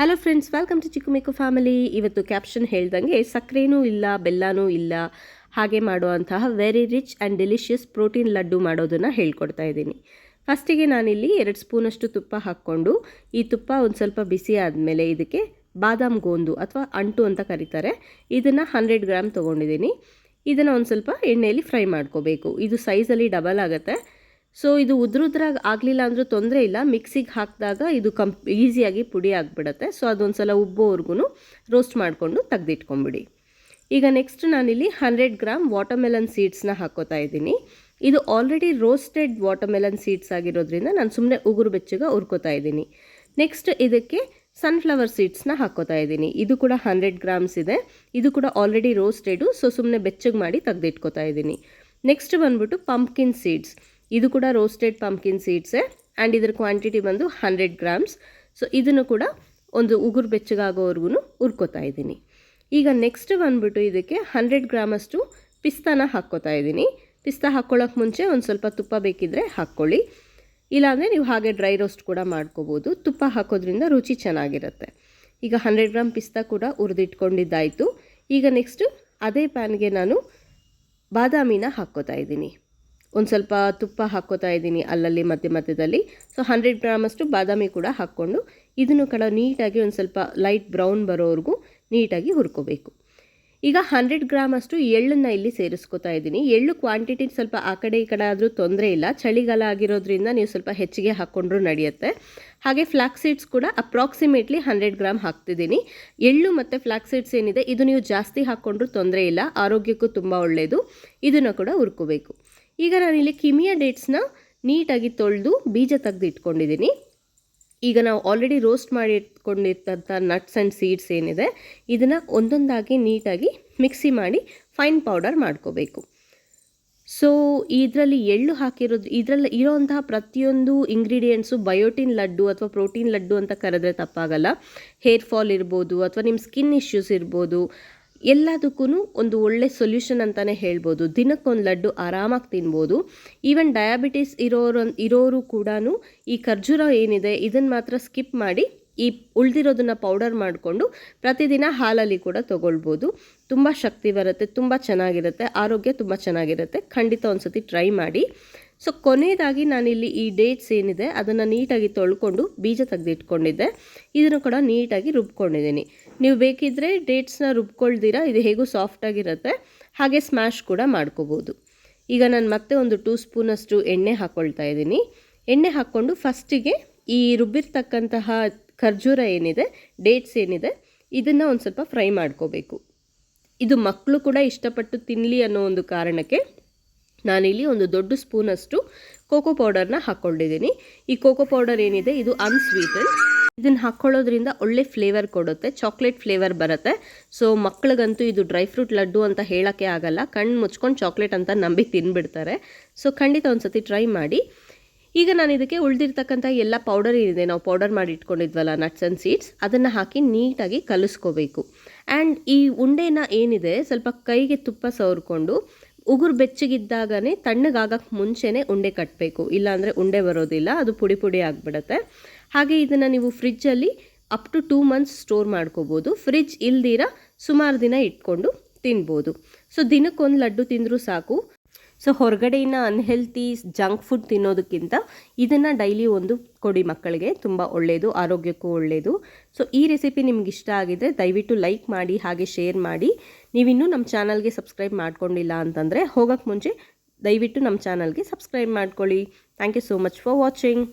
Hello friends welcome to Chikkumikku family ಇವತ್ತು caption ಹೇಳ್ದಂಗೆ ಸಕ್ಕರೆನೂ ಇಲ್ಲ, ಬೆಲ್ಲನೂ ಇಲ್ಲ. ಹಾಗೆ ಮಾಡುವಂತಹ very rich and delicious protein laddu ಮಾಡೋದನ್ನು ಹೇಳ್ಕೊಡ್ತಾ ಇದ್ದೀನಿ. ಫಸ್ಟಿಗೆ ನಾನಿಲ್ಲಿ ಎರಡು ಸ್ಪೂನಷ್ಟು ತುಪ್ಪ ಹಾಕ್ಕೊಂಡು, ಈ ತುಪ್ಪ ಒಂದು ಸ್ವಲ್ಪ ಬಿಸಿ ಆದಮೇಲೆ ಇದಕ್ಕೆ ಬಾದಾಮ್ ಗೋಂದು ಅಥವಾ ಅಂಟು ಅಂತ ಕರೀತಾರೆ. ಇದನ್ನು ಹಂಡ್ರೆಡ್ ಗ್ರಾಮ್ ತೊಗೊಂಡಿದ್ದೀನಿ. ಇದನ್ನು ಒಂದು ಸ್ವಲ್ಪ ಎಣ್ಣೆಯಲ್ಲಿ ಫ್ರೈ ಮಾಡ್ಕೋಬೇಕು. ಇದು ಸೈಜಲ್ಲಿ ಡಬಲ್ ಆಗುತ್ತೆ. ಸೊ ಇದು ಉದ್ರುದ್ರಾಗ ಆಗಲಿಲ್ಲ ಅಂದರೂ ತೊಂದರೆ ಇಲ್ಲ. ಮಿಕ್ಸಿಗೆ ಹಾಕಿದಾಗ ಇದು ಕಂಪ್, ಈಸಿಯಾಗಿ ಪುಡಿ ಆಗಿಬಿಡತ್ತೆ. ಸೊ ಅದೊಂದು ಸಲ ಉಬ್ಬೋವರೆಗೂ ರೋಸ್ಟ್ ಮಾಡಿಕೊಂಡು ತೆಗೆದಿಟ್ಕೊಂಬಿಡಿ. ಈಗ ನೆಕ್ಸ್ಟ್ ನಾನಿಲ್ಲಿ ಹಂಡ್ರೆಡ್ ಗ್ರಾಮ್ ವಾಟರ್ಮೆಲನ್ ಸೀಡ್ಸ್ನ ಹಾಕೋತಾ ಇದ್ದೀನಿ. ಇದು ಆಲ್ರೆಡಿ ರೋಸ್ಟೆಡ್ ವಾಟರ್ಮೆಲನ್ ಸೀಡ್ಸ್ ಆಗಿರೋದ್ರಿಂದ ನಾನು ಸುಮ್ಮನೆ ಉಗುರು ಬೆಚ್ಚಗೆ ಉರ್ಕೋತಾ ಇದ್ದೀನಿ. ನೆಕ್ಸ್ಟ್ ಇದಕ್ಕೆ ಸನ್ಫ್ಲವರ್ ಸೀಡ್ಸ್ನ ಹಾಕೋತಾ ಇದ್ದೀನಿ. ಇದು ಕೂಡ ಹಂಡ್ರೆಡ್ ಗ್ರಾಮ್ಸ್ ಇದೆ. ಇದು ಕೂಡ ಆಲ್ರೆಡಿ ರೋಸ್ಟೆಡು ಸೊ ಸುಮ್ಮನೆ ಬೆಚ್ಚಗೆ ಮಾಡಿ ತೆಗೆದಿಟ್ಕೋತಾ ಇದ್ದೀನಿ. ನೆಕ್ಸ್ಟ್ ಬಂದ್ಬಿಟ್ಟು ಪಂಪ್ಕಿನ್ ಸೀಡ್ಸ್ ಇದು ಕೂಡ ರೋಸ್ಟೆಡ್ ಪಂಪ್ಕಿನ್ ಸೀಡ್ಸೇ ಆ್ಯಂಡ್ ಇದರ ಕ್ವಾಂಟಿಟಿ ಬಂದು ಹಂಡ್ರೆಡ್ ಗ್ರಾಮ್ಸ್ ಸೊ ಇದನ್ನು ಕೂಡ ಒಂದು ಉಗುರು ಬೆಚ್ಚಗಾಗೋವರೆಗೂ ಉರ್ಕೋತಾ ಇದ್ದೀನಿ. ಈಗ ನೆಕ್ಸ್ಟ್ ಬಂದ್ಬಿಟ್ಟು ಇದಕ್ಕೆ ಹಂಡ್ರೆಡ್ ಗ್ರಾಮಷ್ಟು ಪಿಸ್ತಾನ ಹಾಕ್ಕೋತಾ ಇದ್ದೀನಿ. ಪಿಸ್ತಾ ಹಾಕ್ಕೊಳ್ಳೋಕೆ ಮುಂಚೆ ಒಂದು ಸ್ವಲ್ಪ ತುಪ್ಪ ಬೇಕಿದ್ದರೆ ಹಾಕ್ಕೊಳ್ಳಿ. ಇಲ್ಲಾಂದರೆ ನೀವು ಹಾಗೆ ಡ್ರೈ ರೋಸ್ಟ್ ಕೂಡ ಮಾಡ್ಕೋಬೋದು. ತುಪ್ಪ ಹಾಕೋದ್ರಿಂದ ರುಚಿ ಚೆನ್ನಾಗಿರುತ್ತೆ. ಈಗ ಹಂಡ್ರೆಡ್ ಗ್ರಾಮ್ ಪಿಸ್ತಾ ಕೂಡ ಹುರಿದಿಟ್ಕೊಂಡಿದ್ದಾಯಿತು. ಈಗ ನೆಕ್ಸ್ಟು ಅದೇ ಪ್ಯಾನ್ಗೆ ನಾನು ಬಾದಾಮಿನ ಹಾಕ್ಕೋತಾ ಇದ್ದೀನಿ. ಒಂದು ಸ್ವಲ್ಪ ತುಪ್ಪ ಹಾಕ್ಕೋತಾ ಇದ್ದೀನಿ ಅಲ್ಲಲ್ಲಿ ಮಧ್ಯ ಮಧ್ಯದಲ್ಲಿ. ಸೊ ಹಂಡ್ರೆಡ್ ಗ್ರಾಮಷ್ಟು ಬಾದಾಮಿ ಕೂಡ ಹಾಕ್ಕೊಂಡು ಇದನ್ನು ಕೂಡ ನೀಟಾಗಿ ಒಂದು ಸ್ವಲ್ಪ ಲೈಟ್ ಬ್ರೌನ್ ಬರೋವರೆಗೂ ನೀಟಾಗಿ ಹುರ್ಕೋಬೇಕು. ಈಗ ಹಂಡ್ರೆಡ್ ಗ್ರಾಮಷ್ಟು ಎಳ್ಳನ್ನು ಇಲ್ಲಿ ಸೇರಿಸ್ಕೋತಾ ಇದ್ದೀನಿ. ಎಳ್ಳು ಕ್ವಾಂಟಿಟಿ ಸ್ವಲ್ಪ ಆ ಕಡೆ ಈ ಕಡೆ ಆದರೂ ತೊಂದರೆ ಇಲ್ಲ. ಚಳಿಗಾಲ ಆಗಿರೋದ್ರಿಂದ ನೀವು ಸ್ವಲ್ಪ ಹೆಚ್ಚಿಗೆ ಹಾಕ್ಕೊಂಡ್ರೂ ನಡೆಯುತ್ತೆ. ಹಾಗೆ ಫ್ಲಾಕ್ ಸೀಡ್ಸ್ ಕೂಡ ಅಪ್ರಾಕ್ಸಿಮೇಟ್ಲಿ ಹಂಡ್ರೆಡ್ ಗ್ರಾಮ್ ಹಾಕ್ತಿದ್ದೀನಿ. ಎಳ್ಳು ಮತ್ತು ಫ್ಲಾಕ್ ಸೀಡ್ಸ್ ಏನಿದೆ, ಇದು ನೀವು ಜಾಸ್ತಿ ಹಾಕ್ಕೊಂಡ್ರೂ ತೊಂದರೆ ಇಲ್ಲ. ಆರೋಗ್ಯಕ್ಕೂ ತುಂಬ ಒಳ್ಳೆಯದು ಇದನ್ನು ಕೂಡ ಹುರ್ಕೋಬೇಕು. ಈಗ ನಾನಿಲ್ಲಿ ಕಿಮಿಯ ಡೇಟ್ಸ್ನ ನೀಟಾಗಿ ತೊಳೆದು ಬೀಜ ತೆಗೆದು ಇಟ್ಕೊಂಡಿದ್ದೀನಿ ಈಗ ನಾವು ಆಲ್ರೆಡಿ ರೋಸ್ಟ್ ಮಾಡಿ ಇಟ್ಕೊಂಡಿರ್ತಂಥ ನಟ್ಸ್ ಆ್ಯಂಡ್ ಸೀಡ್ಸ್ ಏನಿದೆ, ಇದನ್ನು ಒಂದೊಂದಾಗಿ ನೀಟಾಗಿ ಮಿಕ್ಸಿ ಮಾಡಿ ಫೈನ್ ಪೌಡರ್ ಮಾಡ್ಕೋಬೇಕು. ಸೊ ಇದರಲ್ಲಿ ಎಳ್ಳು ಹಾಕಿರೋದು ಇದರಲ್ಲಿ ಇರೋವಂತಹ ಪ್ರತಿಯೊಂದು ಇಂಗ್ರೀಡಿಯೆಂಟ್ಸು ಬಯೋಟಿನ್ ಲಡ್ಡು ಅಥವಾ ಪ್ರೋಟೀನ್ ಲಡ್ಡು ಅಂತ ಕರೆದ್ರೆ ತಪ್ಪಾಗಲ್ಲ. ಹೇರ್ ಫಾಲ್ ಇರ್ಬೋದು ಅಥವಾ ನಿಮ್ಮ ಸ್ಕಿನ್ ಇಶ್ಯೂಸ್ ಇರ್ಬೋದು. ಎಲ್ಲದಕ್ಕೂ ಒಂದು ಒಳ್ಳೆ ಸೊಲ್ಯೂಷನ್ ಅಂತಲೇ ಹೇಳ್ಬೋದು. ದಿನಕ್ಕೊಂದು ಲಡ್ಡು ಆರಾಮಾಗಿ ತಿನ್ಬೋದು. ಈವನ್ ಡಯಾಬಿಟಿಸ್ ಇರೋರು ಇರೋರು ಕೂಡ ಈ ಖರ್ಜೂರ ಏನಿದೆ ಇದನ್ನು ಮಾತ್ರ ಸ್ಕಿಪ್ ಮಾಡಿ ಈ ಉಳಿದಿರೋದನ್ನ ಪೌಡರ್ ಮಾಡಿಕೊಂಡು ಪ್ರತಿದಿನ ಹಾಲಲ್ಲಿ ಕೂಡ ತೊಗೊಳ್ಬೋದು. ತುಂಬ ಶಕ್ತಿ ಬರುತ್ತೆ, ತುಂಬ ಚೆನ್ನಾಗಿರುತ್ತೆ, ಆರೋಗ್ಯ ತುಂಬ ಚೆನ್ನಾಗಿರುತ್ತೆ. ಖಂಡಿತ ಒಂದು ಸತಿ ಟ್ರೈ ಮಾಡಿ. ಸೊ ಕೊನೆಯದಾಗಿ ನಾನಿಲ್ಲಿ ಈ ಡೇಟ್ಸ್ ಏನಿದೆ, ಅದನ್ನು ನೀಟಾಗಿ ತೊಳ್ಕೊಂಡು ಬೀಜ ತೆಗೆದಿಟ್ಕೊಂಡಿದ್ದೆ. ಇದನ್ನು ಕೂಡ ನೀಟಾಗಿ ರುಬ್ಕೊಂಡಿದ್ದೀನಿ. ನೀವು ಬೇಕಿದ್ದರೆ ಡೇಟ್ಸ್ನ ರುಬ್ಕೊಳ್ದಿರಾ, ಇದು ಹೇಗೂ ಸಾಫ್ಟಾಗಿರುತ್ತೆ ಹಾಗೆ ಸ್ಮ್ಯಾಶ್ ಕೂಡ ಮಾಡ್ಕೋಬೋದು. ಈಗ ನಾನು ಮತ್ತೆ ಒಂದು ಟೂ ಸ್ಪೂನಷ್ಟು ಎಣ್ಣೆ ಹಾಕ್ಕೊಳ್ತಾ ಇದ್ದೀನಿ. ಎಣ್ಣೆ ಹಾಕ್ಕೊಂಡು ಫಸ್ಟಿಗೆ ಈ ರುಬ್ಬಿರ್ತಕ್ಕಂತಹ ಖರ್ಜೂರ ಏನಿದೆ ಡೇಟ್ಸ್ ಏನಿದೆ, ಇದನ್ನು ಒಂದು ಸ್ವಲ್ಪ ಫ್ರೈ ಮಾಡ್ಕೋಬೇಕು. ಇದು ಮಕ್ಕಳು ಕೂಡ ಇಷ್ಟಪಟ್ಟು ತಿನ್ನಲಿ ಅನ್ನೋ ಒಂದು ಕಾರಣಕ್ಕೆ ನಾನಿಲ್ಲಿ ಒಂದು ದೊಡ್ಡ ಸ್ಪೂನಷ್ಟು ಕೋಕೋ ಪೌಡರ್ನ ಹಾಕ್ಕೊಂಡಿದ್ದೀನಿ. ಈ ಕೋಕೋ ಪೌಡರ್ ಏನಿದೆ, ಇದು ಅನ್ಸ್ವೀಟನ್ ಇದನ್ನು ಹಾಕ್ಕೊಳ್ಳೋದ್ರಿಂದ ಒಳ್ಳೆ ಫ್ಲೇವರ್ ಕೊಡುತ್ತೆ, ಚಾಕ್ಲೇಟ್ ಫ್ಲೇವರ್ ಬರುತ್ತೆ. ಸೊ ಮಕ್ಳಿಗಂತೂ ಇದು ಡ್ರೈ ಫ್ರೂಟ್ ಲಡ್ಡು ಅಂತ ಹೇಳೋಕ್ಕೆ ಆಗಲ್ಲ. ಕಣ್ಣು ಮುಚ್ಕೊಂಡು ಚಾಕ್ಲೇಟ್ ಅಂತ ನಂಬಿ ತಿನ್ಬಿಡ್ತಾರೆ. ಸೊ, ಖಂಡಿತ ಒಂದು ಸತಿ ಟ್ರೈ ಮಾಡಿ. ಈಗ ನಾನು ಇದಕ್ಕೆ ಉಳಿದಿರ್ತಕ್ಕಂಥ ಎಲ್ಲ ಪೌಡರ್ ಏನಿದೆ, ನಾವು ಪೌಡರ್ ಮಾಡಿ ಇಟ್ಕೊಂಡಿದ್ವಲ್ಲ ನಟ್ಸ್ ಆ್ಯಂಡ್ ಸೀಡ್ಸ್ ಅದನ್ನು ಹಾಕಿ ನೀಟಾಗಿ ಕಲಿಸ್ಕೋಬೇಕು. ಆ್ಯಂಡ್ ಈ ಉಂಡೆನ ಏನಿದೆ, ಸ್ವಲ್ಪ ಕೈಗೆ ತುಪ್ಪ ಸವರ್ಕೊಂಡು ಉಗುರು ಬೆಚ್ಚಗಿದ್ದಾಗನೇ ತಣ್ಣಗಾಗಕ್ಕೆ ಮುಂಚೆನೇ ಉಂಡೆ ಕಟ್ಟಬೇಕು ಇಲ್ಲಾಂದರೆ ಉಂಡೆ ಬರೋದಿಲ್ಲ, ಅದು ಪುಡಿ ಪುಡಿ ಆಗಿಬಿಡುತ್ತೆ. ಹಾಗೆ ಇದನ್ನು ನೀವು ಫ್ರಿಜ್ಜಲ್ಲಿ up to two months store ಮಾಡ್ಕೋಬೋದು. ಫ್ರಿಜ್ ಇಲ್ದಿರ ಸುಮಾರು ದಿನ ಇಟ್ಕೊಂಡು ತಿನ್ಬೋದು. ಸೊ ದಿನಕ್ಕೊಂದು ಲಡ್ಡು ತಿಂದರೂ ಸಾಕು. ಸೊ ಹೊರಗಡೆಯಿಂದ ಅನ್ಹೆಲ್ತಿ ಜಂಕ್ ಫುಡ್ ತಿನ್ನೋದಕ್ಕಿಂತ ಇದನ್ನು ಡೈಲಿ ಒಂದು ಕೊಡಿ ಮಕ್ಕಳಿಗೆ. ತುಂಬ ಒಳ್ಳೆಯದು ಆರೋಗ್ಯಕ್ಕೂ ಒಳ್ಳೆಯದು ಸೊ ಈ ರೆಸಿಪಿ ನಿಮ್ಗೆ ಇಷ್ಟ ಆಗಿದ್ರೆ ದಯವಿಟ್ಟು ಲೈಕ್ ಮಾಡಿ, ಹಾಗೆ ಶೇರ್ ಮಾಡಿ. ನೀವಿನ್ನೂ ನಮ್ಮ ಚಾನಲ್ಗೆ ಸಬ್ಸ್ಕ್ರೈಬ್ ಮಾಡ್ಕೊಂಡಿಲ್ಲ ಅಂತಂದರೆ ಹೋಗೋಕ್ಕೆ ಮುಂಚೆ ದಯವಿಟ್ಟು ನಮ್ಮ ಚಾನಲ್ಗೆ ಸಬ್ಸ್ಕ್ರೈಬ್ ಮಾಡ್ಕೊಳ್ಳಿ. Thank you so much for watching